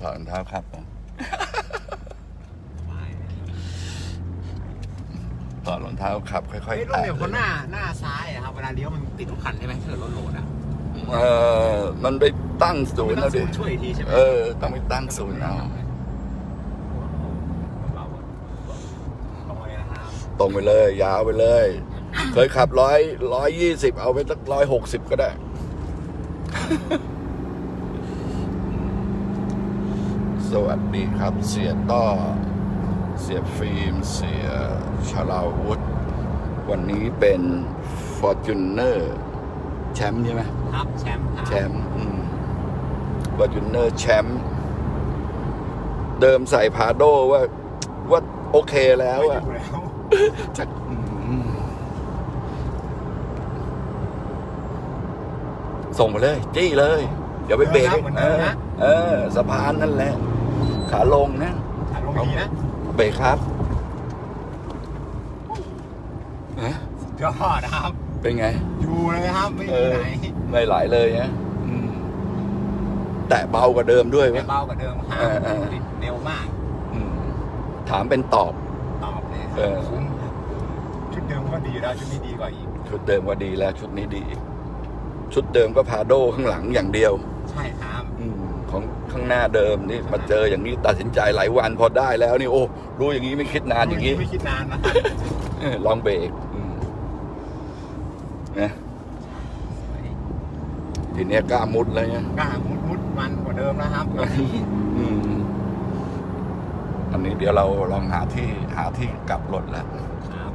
ถอดรองเท้าครับผมถอดรองเท้าขับ ค่อยเฮ้ยๆรถแตะเร็วคนหน้าหน้าซ้ายอะครับเวลาเลี้ยวมันติดทุกคันใช่ไหมถ้าเกิดรถโหลดอะเออมันไปตั้งศูนย์ต้แล้อวงดิ ช่วยอีกทีใช่ไหมเออ ต้องไปตั้งศูนย์เอาเบาๆอะลงไปนะครับ ตรงไปเลย ยาวไปเลย เคยขับร้อยร้อยยี่สิบเอาไปสักร้อยหกสิบก็ได้ วัสดีครับ เสียต้อ เสียฟิล์ม เสียชลาวุธ วันนี้เป็น f o r t u n e r แชมป์ใช่ไหมครับ แชมป์ครับแชมป์ฟอร์จูเนอร์แชมป์เดิมใส่พาโดว่า ว่าโอเคแล้วไม่อะอยู่แล้วจะอืมส่งไปเลย จี้เลย เดี๋ยวไปเบรกเออ เออ สะพานนั่นแหละ ขาลงนะถ่ายลงดีนะเบรกครับฮะยอดนะครับ เป็นไง อยู่เลยครับ ไม่เอมีอไหนไม่ไหลเลยนะอืมแต่เบากว่าเดิมด้วยไม่วะเบากว่าเดิมครัเออเออเร็วมากอืมถามเป็นตอบ ตอบเลยคเอรับอคุ้มครับชุดเดิมก็ดีแล้ว ชุดนี้ดีกว่าอีก ชุดเดิมก็ดีแล้ว ชุดนี้ดีชุดเดิมก็พาโดข้างหลังอย่างเดียว ใช่ครับอมของ ข้างหน้าเดิมนี่มาเจออย่างนี้ตัดสินใจหลายวันพอได้แล้วนี่โอ้รู้อย่างนี้ไม่คิดนานอย่างนี้ไม่คิดนานนะเออลองเบรกอืมนะทีเนี้ยกล้ามุดเลยเนี่ยกล้ามุดมุดมันกว่าเดิมนะครับตอนนี้อืมอันนี้เดี๋ยวเราลองหาที่หาที่กลับรถแล้วครับ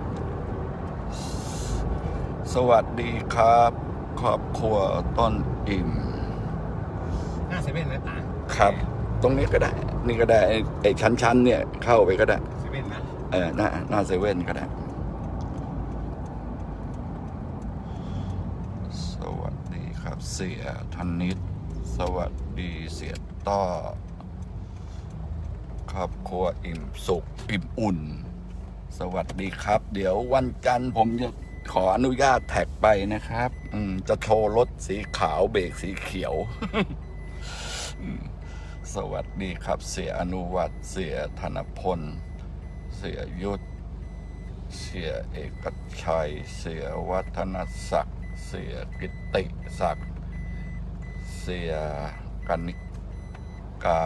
สวัสดีครับ ครอบครัวต้นอิ่มหน้าเซเว่นนะตา ครับ ตรงนี้ก็ได้ นี่ก็ได้ไอ้ไอ้ชั้นๆเนี่ยเข้าไปก็ได้ เซเว่นนะเออหน้าหน้าเซเว่นก็ได้ สวัสดีครับ เสียธนิต สวัสดีเสียต้อครอบครัวอิ่มสุขอิ่มอุ่น สวัสดีครับ เดี๋ยววันจันทร์ผมจะขออนุญาตแท็กไปนะครับ อืมจะโชว์รถสีขาวเบรกสีเขียวอืม สวัสดีครับ เสียอนุวัตเสียธนพล เสียยุทธ เสียเอกชัย เสียวัฒนศักดิ์ เสียกิตติศักดิ์ เสียกนิกา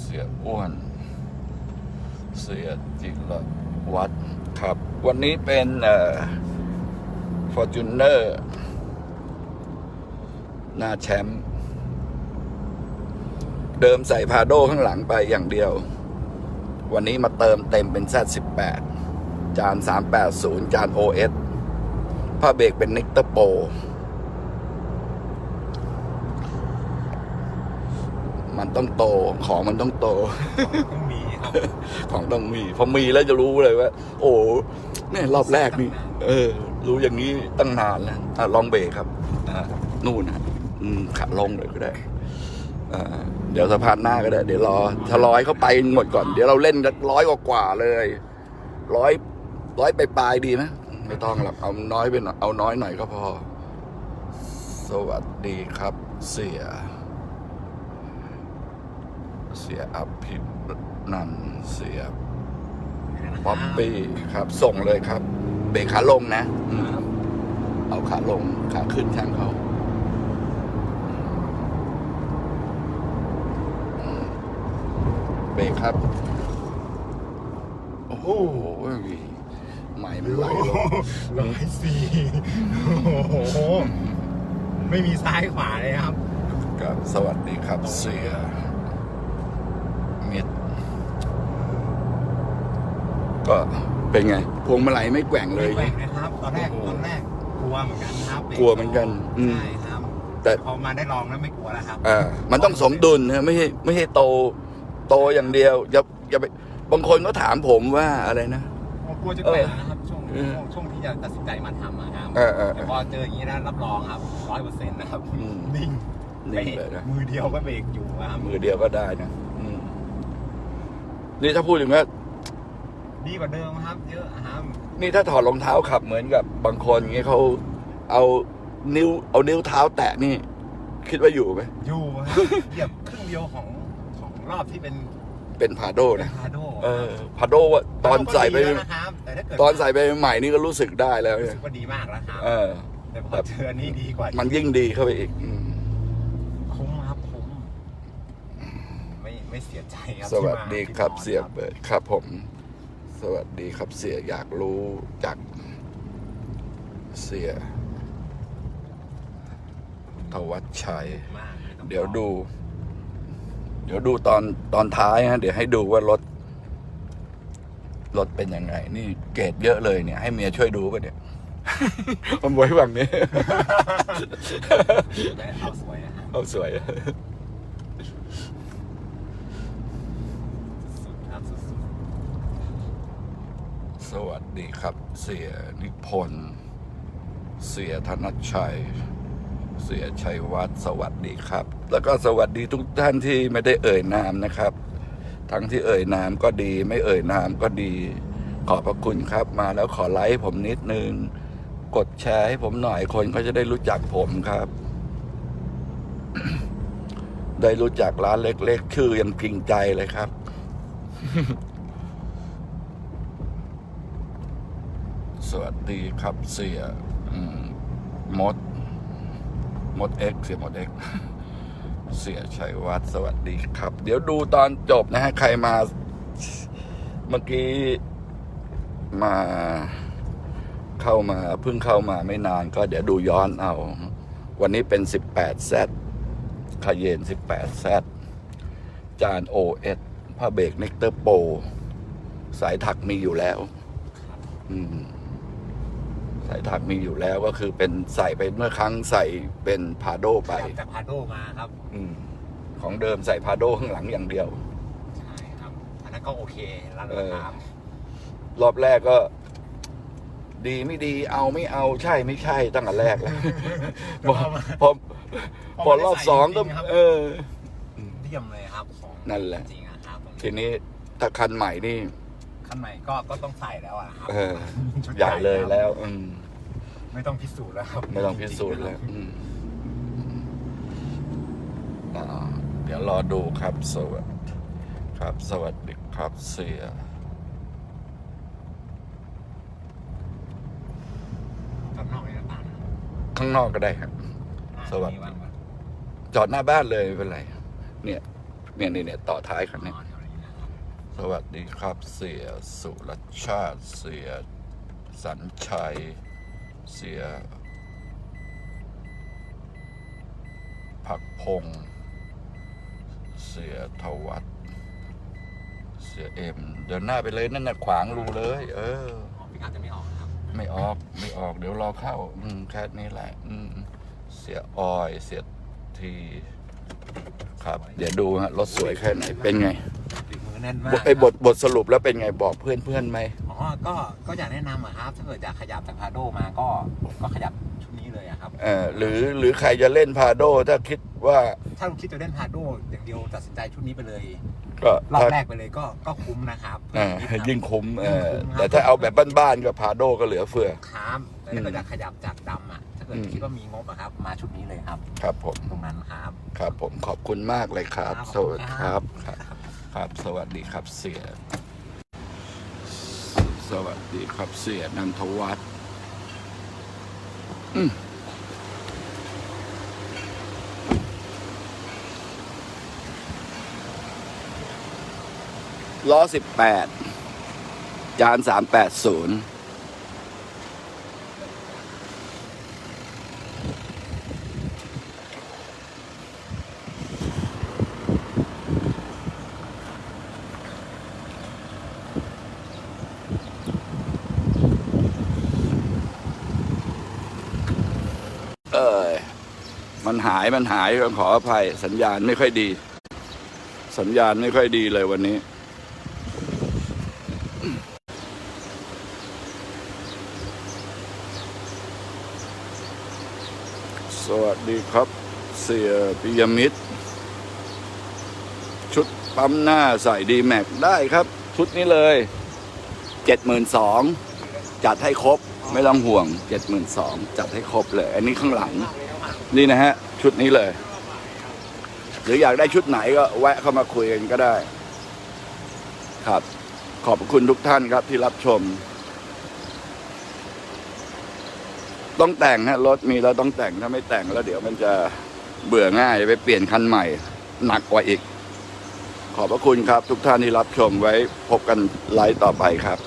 เสียอ้วน เสียจิรวัตรครับ วันนี้เป็นฟอร์จูเนอร์ หน้าแชมป์เดิมใส่พาโดข้างหลังไปอย่างเดียว วันนี้มาเติมเต็มเป็น Z18 จาน 380 จาน OS ผ้าเบรกเป็นนิกเตอร์โป มันต้องโต ของมันต้องโต ต้องมีครับของต้องมี พอมีแล้วจะรู้เลยว่า โอ้เนี่ยรอบแรกนี่ เออ รู้อย่างนี้ตั้งนานแล้วอะลองเบรกครับอ่านู่นนะ อืมขับลงเลยก็ได้เดี๋ยวสะพานหน้าก็ได้ เดี๋ยวรอถ้าร้อยเข้าไปหมดก่อน เดี๋ยวเราเล่นร้อยกว่าเลย ร้อยร้อยไปปลายดีไหมไม่ต้องหรอกเอาน้อยไปหน่อยเอาน้อยหน่อยก็พอ สวัสดีครับ เสีย เสียอภินันเสียป๊อปปี้ครับ ส่งเลยครับ เบรกขาลงนะ เอาขาลงขาขึ้นช่างเขาอืมเบ รกครับ โอ้โหใหม่มันไหลลงร้อยสี่โอ้โห ไม่มีซ้ายขวาเลยครับครับสวัสดีครับเสียมิดก็เป็นไง พวงมาลัยไม่แกว่งเลไม่ยแกว่งนะครับ ตอนแรกตอนแรกกลัวเหมือนกันครับกลัวเหมือนกันอืมใช่ครับแต่พอมาได้ลองแล้วไม่กลัวแล้วครับอ่ามันต้องสมดุลนะไม่ใช่ไม่ใช่โต โตอย่างเดียวอย่าอย่าไปบางคนก็ถามผมว่าอะไรนะกลัวจะแกว่งนะครับช่วงเออช่วงช่วงที่จะตัดสินใจมาทำอะครับเออเออเออแต่พอเจออย่างนี้นะรับรองครับร้อยเปอร์เซ็นต์นะครับอืม นิ่งนิ่งเลยนะมือเดียวก็เบรกอยู่ครับมือเดียวก็ได้นะอืมนี่ถ้าพูดถึงว่าดีกว่าเดิมครับ เยอะครับนี่ถ้าถอดรองเท้าขับเหมือนกับบางคนอย่างเงี้ยเขาเอานิ้ว เอานิ้วเท้าแตะนี่ คิดว่าอยู่ไหมอยู่ครับเหยียบครึ่งเดียวของของ รอบที่เป็นเป็นพาโดเป็นนะ พาโดเออพาโดว่าตอนใส่ไปก็ดีแล้วนะครับแต่ถ้าเกิดตอนใส่ไปใหม่นี่ก็รู้สึกได้แล้วรู้เนี่สึยกว่าดีมากแล้วครับเออ แต่พอเจออันนี้ดีกว่ามันยิ่งดีเข้าไปอีกอืมคุ้มครับคุ้มไม่ไม่เสียใจครับสวัสดีครับที่มาเสียเบิร์ดครับผม สวัสดีครับเสียอยากรู้จากเสียทวัชชัย มากไม่ต้องเดี๋ยวดู เดี๋ยวดูตอนตอนท้ายฮะเดี๋ยวให้ดูว่ารถรถเป็นยังไง นี่เกรดเยอะเลยเนี่ย ให้เมียช่วยดูป่ะเนี่ยมันไว้ฝั่งนี้ เอาสวยนะฮะเอาสวย สุดครับสุดสวัสดีครับ เสียนิพนธ์เสียธนชัย เสียชัยวัฒน์สวัสดีครับ แล้วก็สวัสดีทุกท่านที่ไม่ได้เอ่ยนามนะครับ ทั้งที่เอ่ยนามก็ดี ไม่เอ่ยนามก็ดี ขอบพระคุณครับมาแล้วขอไลค์ผมนิดนึง กดแชร์ให้ผมหน่อยคนก็จะได้รู้จักผมครับ ได้รู้จักร้านเล็ก ๆ ชื่อยังจริงใจเลยครับสวัสดีครับเสียมด มดเอ็กเสียมดเอ็ก เสียชัยวัฒน์สวัสดีครับ เดี๋ยวดูตอนจบนะฮะ ใครมาเมื่อกี้มาเข้ามาเพิ่งเข้ามาไม่นานก็เดี๋ยวดูย้อนเอา วันนี้เป็น18แซดคาเยน18แซดจานโอเอสผ้าเบรกเนกเตอร์โป สายถักมีอยู่แล้ว อืม สายถักมีอยู่แล้วก็คือเป็นใส่ไปเมื่อครั้งใส่เป็นพาโดไปไปจากพาโดมาครับ อืมของเดิมใส่พาโดข้างหลังอย่างเดียว ใช่ครับ อันนั้นก็โอเคแล้วเออครับรอบแรกก็ ดีไม่ดีเอาไม่เอาใช่ไม่ใช่ตั้งแต่แรกแล้วพอพอพอรอบสองก็เออ เยี่ยมเลยครับของนั่นแหละ จริงๆอะครับตรงทีนี้ถ้าคันใหม่นี่ ขั้นใหม่ก็ก็ต้องใส่แล้วอะครับเออชุดใหญ่เลยครับแล้ว อืม ไม่ต้องพิสูจน์แล้วครับไม่ต้องพิสูจน์แล้วอืมอ่าเดี๋ยวรอดูครับ สวัสดีครับ สวัสดีครับเสียข้างนอกนี่ต่างข้างนอกก็ได้ครับๆสวัสดีมีางไหมจอดหน้าบ้านเลยไม่เป็นไร เนี่ย เนี่ยเนี่ยเนี่ยต่อท้ายคันนี้อ๋อ สวัสดีครับเสียสุรชาติเสียสัญชัย เสียผักพงษ์เสียทวัตเสียเอ็ม เดินหน้าไปเลยนั่นน่ะขวางรูเลย เอออ๋อพี่อาจจะไม่ออกนะครับไม่ออกไม่ออกเดี๋ยวรอเข้า อืมแค่นี้แหละ อืมเสียออยเสียที ครับ เดี๋ยวดูฮะรถสวยแค่ไหนเป็นไงฝีมือ แน่นมาบกทไอ้บทบทสรุปแล้วเป็นไงบอกเพื่อนเพื่อนไหมอ๋อก็ก็อยากแนะนำอะครับถ้าเกิดอยากขยับจากพาโดมาก็ก็ขยับชุดนี้เลยอะครับเออหรือหรือใครจะเล่นพาโดถ้าคิดว่าถ้าคุณคิดจะเล่นพาโดอย่างเดียวตัดสินใจชุดนี้ไปเลยก็รอบถ้าแรกไปเลยก็ก็คุ้มนะครับเออยิ่งคุ้มเออยิ่งคุ้มครับแต่ถ้าเอาแบบบ้านๆก็พาโดก็เหลือเฟือครับแต่ถ้าเกิดอยากขยับจากดำอะถ้าเกิดอืมคิดว่ามีงบอะครับ มาชุดนี้เลยครับ ครับผมตรงนั้นครับ ครับผมขอบคุณมากเลยครับครับสวัสดีครับ ครับ สวัสดีครับเสีย สวัสดีครับเสียนันทวัฒน์ล้อสิบแปดจานสามแปดศูนย์ เออ มันหายมันหายก็ขออภัย สัญญาณไม่ค่อยดี สัญญาณไม่ค่อยดีเลยวันนี้ สวัสดีครับ เสียปิยมิตร ชุดปั๊มหน้าใส่ดีแม็กได้ครับ ชุดนี้เลยเจ็ดหมื่นสองจัดให้ครบ ไม่ต้องห่วงเจ็ดหมื่นสองจัดให้ครบเลย อันนี้ข้างหลัง นี่นะฮะ ชุดนี้เลย หรืออยากได้ชุดไหนก็แวะเข้ามาคุยกันก็ได้ ครับ ขอบคุณทุกท่านครับที่รับชม ต้องแต่งฮะรถมีแล้วต้องแต่งถ้าไม่แต่งแล้วเดี๋ยวมันจะเบื่อง่ายไปเปลี่ยนคันใหม่ หนักกว่าอีก ขอบพระคุณครับ ทุกท่านที่รับชมไว้พบกันไลฟ์ต่อไปครับ